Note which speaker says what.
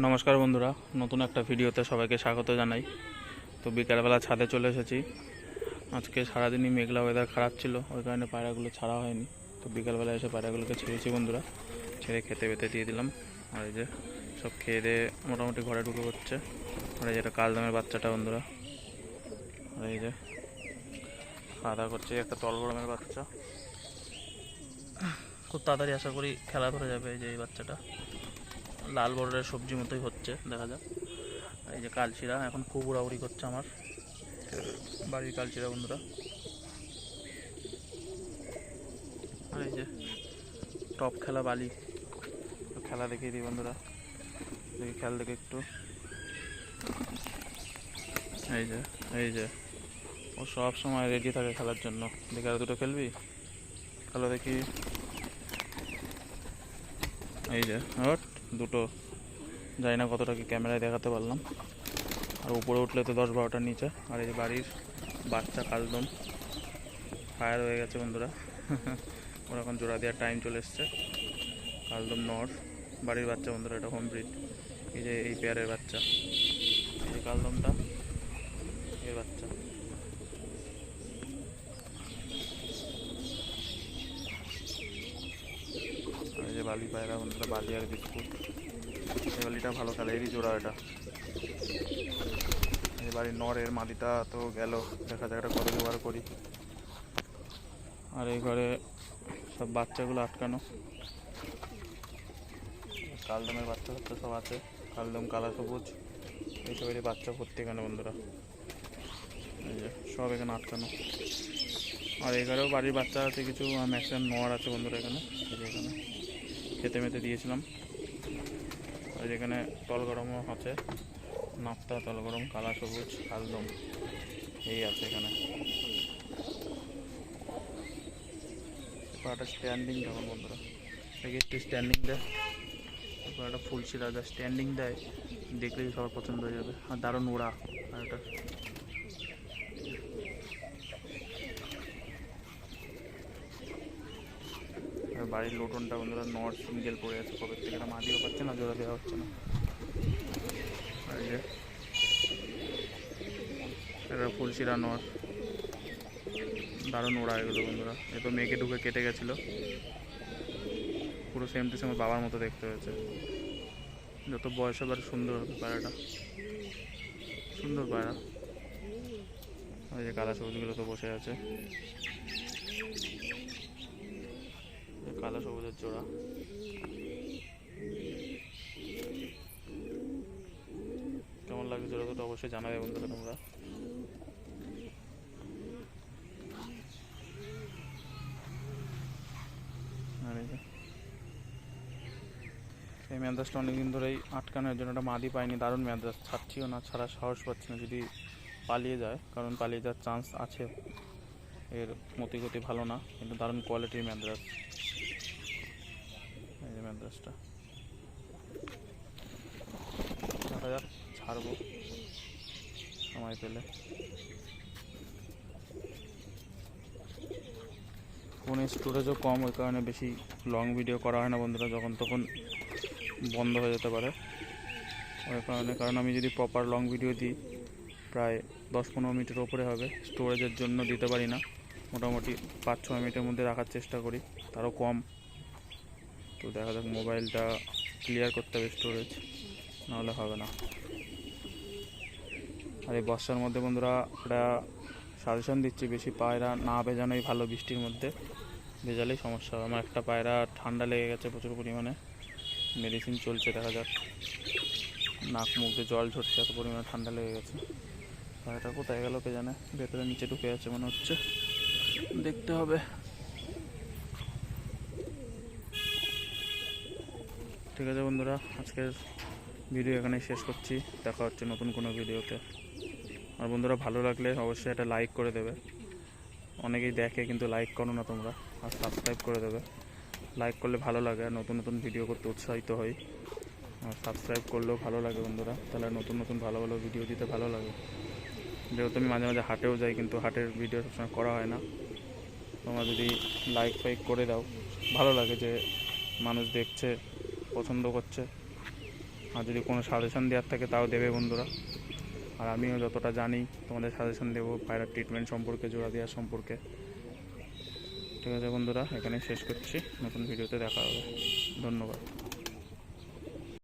Speaker 1: নমস্কার বন্ধুরা, নতুন একটা ভিডিওতে সবাইকে স্বাগত জানাই। তো বিকালবেলা ছাদে চলে এসেছি। আজকে সারাদিনই মেঘলা ওয়েদার খারাপ ছিল, ওই কারণে পায়রাগুলো ছাড়া হয়নি। তো বিকালবেলা এসে পায়রাগুলোকে ছেড়েছি বন্ধুরা, ছেড়ে খেতে বেতে দিয়ে দিলাম। আর এই যে সব খেয়ে দিয়ে মোটামুটি ঘরে ঢুকে পড়ছে। আর এই যে যেটা কালদামের বাচ্চাটা বন্ধুরা। আর এই যে খাওয়া করছে, একটা তল গরমের বাচ্চা। খুব তাড়াতাড়ি আশা করি খেলা ধরে যাবে এই যে এই বাচ্চাটা। লাল বর্ডারের সবজি মতোই হচ্ছে, দেখা যাক। এই যে কালচিরা এখন খুব উড়াউড়ি করছে আমার। বাড়ির কালচিরা বন্ধুরা। আর এই যে টপ খেলা বালি। খেলা দেখিয়ে দিই বন্ধুরা। দেখি খেল দেখে একটু। এই যে এই যে। ও সব সময় রেডি থাকে খেলার জন্য। দেখি আর দুটো খেলবি? খেলো দেখি। এই যে হট দুটো, জানি না কতটা কি ক্যামেরায় দেখাতে পারলাম। আর উপরে উঠলে তো দশ বারোটার নিচে, আর এই যে বাড়ির বাচ্চা কালদম, ফায়ার হয়ে গেছে বন্ধুরা। ওর এখন জোড়া দেওয়ার টাইম চলে এসছে। কালদম নর, বাড়ির বাচ্চা বন্ধুরা, এটা হোম ব্রিড এই যে এই পেয়ারের বাচ্চা। এই যে কালদমটা এর বাচ্চা আর এই যে বালি পায়রা, বন্ধুরা বালি আর বিস্কুট। এই বালিটা ভালো খেলে এরই জোড়া এটা। এই বাড়ির নরের মাদিটা তো গেল। দেখা যাক এটা কত জোগাড় করি। আর এই ঘরে সব বাচ্চাগুলো আটকানো। কালদমের বাচ্চা কাচ্চা সব আছে। কালদম, কালা সবুজ। এইসবেরই বাচ্চা ভর্তি এখানে, বন্ধুরা। এই যে, সব এখানে আটকানো। আর এখানেও বাড়ির বাচ্চা আছে, কিছু ম্যাক্সিমাম নোয়ার আছে, বন্ধুরা এই এখানে। খেতে মেতে দিয়েছিলাম। আর যেখানে তল গরমও আছে। নাপ্তা, তল গরম, কালা সবুজ কালদম এই আছে এখানে। একটা স্ট্যান্ডিং তখন বন্ধুরা। দেখি একটু স্ট্যান্ডিং দেয়। তারপর একটা ফুলশি রাজা স্ট্যান্ডিং দেয়, দেখলেই সবার পছন্দ হয়ে যাবে। আর দারুণ ওড়া আর এটা বাড়ির লোটনটা বন্ধুরা নট সিঙ্গেল পড়ে আছে কবে থেকে? এটা মাটিও পাচ্ছে না, জোড়া দেওয়া হচ্ছে না? এটা ফুলশিরা নট দারুণ ওড়া এগুলো বন্ধুরা। এ তো মেঘে ঢুকে কেটে গেছিল। পুরো সেম টু সেম বাবার মতো দেখতে হয়েছে। যত বয়স হবে সুন্দর হবে পায়রাটা। সুন্দর পায়রা। ওই যে কালা সবুজগুলো তো বসে আছে। কালো সবুজের জোড়া কেমন লাগে জোড়া দুটো অবশ্যই জানাবে বন্ধুরা তোমরা। এই ম্যাদ্রাসটা অনেকদিন ধরেই আটকানোর জন্য একটা মাদি পাইনি, দারুণ ম্যাদ্রাস ছাড়ছিও না ছাড়া সাহস পাচ্ছি না যদি পালিয়ে যায়, কারণ পালিয়ে যাওয়ার চান্স আছে। এর মতি গতি ভালো না, কিন্তু দারুণ কোয়ালিটির ম্যাদ্রাস এই যে ম্যাদ্রাসটা দেখা যাক, ছাড়বো। সময় পেলে। ফোনের স্টোরেজও কম, ওই কারণে বেশি লং ভিডিও করা হয় না বন্ধুরা, যখন তখন বন্ধ হয়ে যেতে পারে। ওই কারণে, কারণ আমি যদি প্রপার লং ভিডিও দিই, প্রায় দশ পনেরো মিনিটের ওপরে হবে স্টোরেজের জন্য দিতে পারি না। মোটামুটি পাঁচ ছয় মিনিটের মধ্যে রাখার চেষ্টা করি, তারও কম। তো দেখা যাক, মোবাইলটা ক্লিয়ার করতে হবে স্টোরেজ নাহলে হবে না। আর এই বর্ষার মধ্যে বন্ধুরা, একটা সাজেশন দিচ্ছি, বেশি পায়রা না ভেজানোই ভালো বৃষ্টির মধ্যে। ভেজালেই সমস্যা আমার একটা পায়রা ঠান্ডা লেগে গেছে প্রচুর পরিমাণে। মেডিসিন চলছে, দেখা যাক। নাক মুখ দিয়ে জল ঝরছে, এত পরিমাণে ঠান্ডা লেগে গেছে। পায়রাটা কোথায় গেল কে জানে? ভেতরে নিচে ঢুকে আছে মনে হচ্ছে। দেখতে হবে। ঠিক আছে বন্ধুরা, আজকের ভিডিও এখানে শেষ করছি। দেখা হচ্ছে নতুন কোনো ভিডিওতে আর বন্ধুরা, ভালো লাগলে অবশ্যই একটা লাইক করে দেবে। অনেকেই দেখে কিন্তু লাইক করো না তোমরা, আর সাবস্ক্রাইব করে দেবে। লাইক করলে ভালো লাগে, আর নতুন নতুন ভিডিও করতে উৎসাহিত হই। আর সাবস্ক্রাইব করলেও ভালো লাগে বন্ধুরা, তাহলে নতুন নতুন ভালো ভালো ভিডিও দিতে ভালো লাগে। যেহেতু আমি মাঝে মাঝে হাটেও যাই, কিন্তু হাটের ভিডিও সবসময় করা হয় না। তোমরা যদি লাইক ফাইক করে দাও, ভালো লাগে যে মানুষ দেখছে, পছন্দ করছে। আর যদি কোনো সাজেশন দেওয়ার থাকে তাও দেবে বন্ধুরা। আর আমিও যতটা জানি তোমাদের সাজেশন দেবো পায়রার ট্রিটমেন্ট সম্পর্কে, জোড়া দেওয়া সম্পর্কে। ঠিক আছে বন্ধুরা এখানে শেষ করছি। নতুন ভিডিওতে দেখা হবে। ধন্যবাদ।